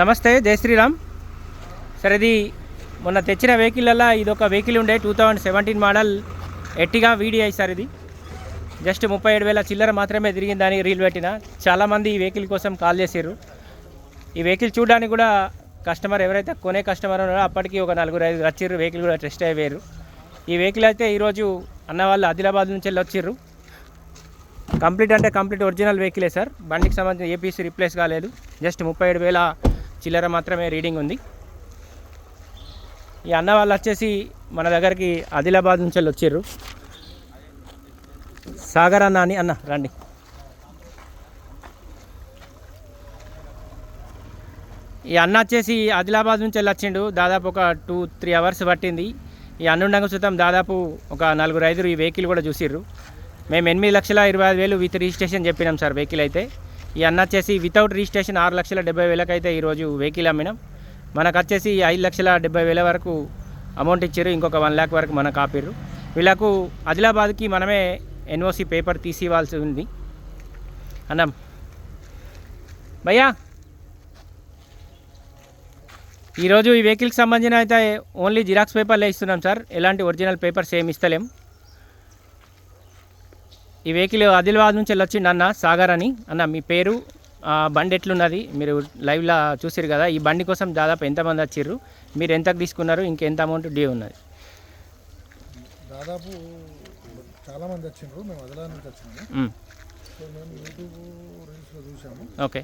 నమస్తే జై శ్రీరామ్. సరే ఇది మొన్న తెచ్చిన వెహికల్లో ఇది ఒక వెహికల్ ఉండే టూ థౌజండ్ సెవెంటీన్ మోడల్. ఎట్టిగా వీడిఐ సార్ ఇది? జస్ట్ ముప్పై ఏడు వేల చిల్లర మాత్రమే తిరిగిందని రీల్ పెట్టిన. చాలామంది ఈ వెహికల్ కోసం కాల్ చేశారు ఈ వెహికల్ చూడడానికి కూడా కస్టమర్ ఎవరైతే కొనే కస్టమర్ ఉన్నారో అప్పటికి ఒక నలుగురు ఐదు వచ్చిర్రు వెహికల్ కూడా టెస్ట్ అయిపోయారు. ఈ వెహికల్ అయితే ఈరోజు అన్న వాళ్ళు ఆదిలాబాద్ నుంచి వెళ్ళి వచ్చిర్రు. కంప్లీట్ అంటే కంప్లీట్ ఒరిజినల్ వెహికలే సార్. బండికి సంబంధించిన ఏపీసీ రిప్లేస్ కాలేదు. జస్ట్ ముప్పై ఏడు వేల చిల్లర మాత్రమే రీడింగ్ ఉంది. ఈ అన్న వాళ్ళు వచ్చేసి మన దగ్గరికి ఆదిలాబాద్ నుంచి వెళ్ళి వచ్చారు. సాగర్ అన్న అని అన్న రండి. ఈ అన్న వచ్చేసి ఆదిలాబాద్ నుంచి వెళ్ళి వచ్చిండు. దాదాపు ఒక టూ త్రీ అవర్స్ పట్టింది. ఈ అన్నుండంగా చూద్దాం. దాదాపు ఒక నలుగురు ఐదుగురు ఈ వెహికల్ కూడా చూసిర్రు. మేము ఎనిమిది లక్షల ఇరవై ఐదు వేలు విత్ రిజిస్ట్రేషన్ చెప్పినాం సార్ వెహికల్ అయితే. ఈ అన్న వచ్చేసి వితౌట్ రిజిస్ట్రేషన్ ఆరు లక్షల డెబ్బై వేలకైతే ఈరోజు వెహికల్ అమ్మినాం. మనకు వచ్చేసి ఐదు లక్షల డెబ్బై వేల వరకు అమౌంట్ ఇచ్చారు. ఇంకొక వన్ ల్యాక్ వరకు మనకు ఆపిర్రు. వీళ్ళకు ఆదిలాబాద్కి మనమే ఎన్ఓసి పేపర్ తీసి ఇవ్వాల్సి ఉంది. అన్నాం భయ్యా ఈరోజు ఈ వెహికల్కి సంబంధించిన అయితే ఓన్లీ జిరాక్స్ పేపర్లే ఇస్తున్నాం సార్. ఎలాంటి ఒరిజినల్ పేపర్స్ ఏమి ఇస్తలేం. ఈ వెహికల్ ఆదిలాబాద్ నుంచి వెళ్ళొచ్చిండు అన్న సాగర్ అని. అన్న మీ పేరు? ఆ, బండి ఎట్లున్నది? మీరు లైవ్లో చూసిరు కదా ఈ బండి కోసం దాదాపు ఎంతమంది వచ్చిర్రు? మీరు ఎంతకు తీసుకున్నారు? ఇంకెంత అమౌంట్ డ్యూ ఉన్నది? దాదాపు చాలా మంది వచ్చిండ్రు మేము అదిలా నుంచి వచ్చినాము. సో మేము యూట్యూబ్ రీల్స్లో చూసాము ఓకే.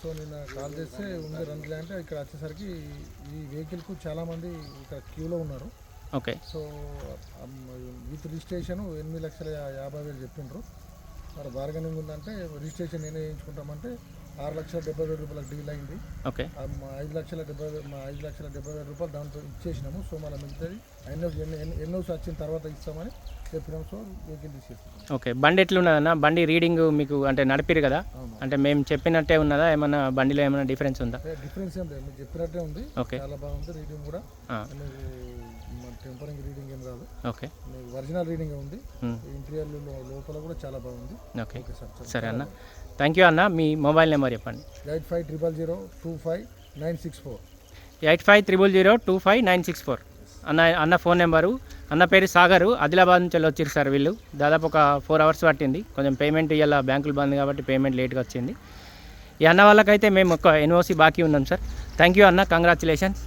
సో నిన్న కాల్ చేస్తే ఉంది రండి అంటే ఇక్కడ వచ్చేసరికి ఈ వెహికల్కు చాలా మంది ఇక్కడ క్యూలో ఉన్నారు. ఓకే. సో విత్ రిజిస్ట్రేషన్ ఎనిమిది లక్షల యాభై వేలు చెప్పిండ్రు. మరి బార్గెనింగ్ ఉందంటే రిజిస్ట్రేషన్ నేనే వేయించుకుంటామంటే ఆరు లక్షల డెబ్బై వేల రూపాయలకు డీల్ అయింది. ఓకే. ఐదు లక్షల డెబ్బై ఐదు లక్షల డెబ్బై వేల రూపాయలు దాంతో ఇచ్చేసినాము. సో మళ్ళీ మిగతాది ఎన్నో ఎన్నోస్ వచ్చిన తర్వాత ఇస్తామని చెప్పినాము సో వెహికల్ ఓకే. బండి ఎట్లున్నదన్న? బండి రీడింగ్ మీకు అంటే నడిపిరు కదా. అంటే మేము చెప్పినట్టే ఉన్నదా? ఏమన్నా బండిలో ఏమైనా డిఫరెన్స్ ఉందా? డిఫరెన్స్ ఏం లేదు. చెప్పినట్టే ఉంది. ఓకే. చాలా బాగుంది రీడింగ్ కూడా. టెంపరింగ్ రీడింగ్ ఏం రాదు. ఓకే. ఒరిజినల్ రీడింగ్ ఉంది. ఇంటీరియర్ లోపల కూడా చాలా బాగుంది. ఓకే. సార్ సరే అన్న. థ్యాంక్ యూ అన్న. మీ మొబైల్ నెంబర్ చెప్పండి. Eight five triple zero two five nine six four. Eight five triple zero two five nine six four. అన్న అన్న ఫోన్ నెంబరు అన్న పేరు సాగరు. ఆదిలాబాద్ నుంచి వెళ్ళి సార్ వీళ్ళు. దాదాపు ఒక ఫోర్ అవర్స్ పట్టింది. కొంచెం పేమెంట్ ఇవాళ బ్యాంకులు బంద్ కాబట్టి పేమెంట్ లేట్గా వచ్చింది. ఈ అన్న వాళ్ళకైతే మేము ఒక ఎన్ఓసి బాకీ ఉన్నాం సార్. థ్యాంక్ యూ అన్న కంగ్రాచులేషన్స్.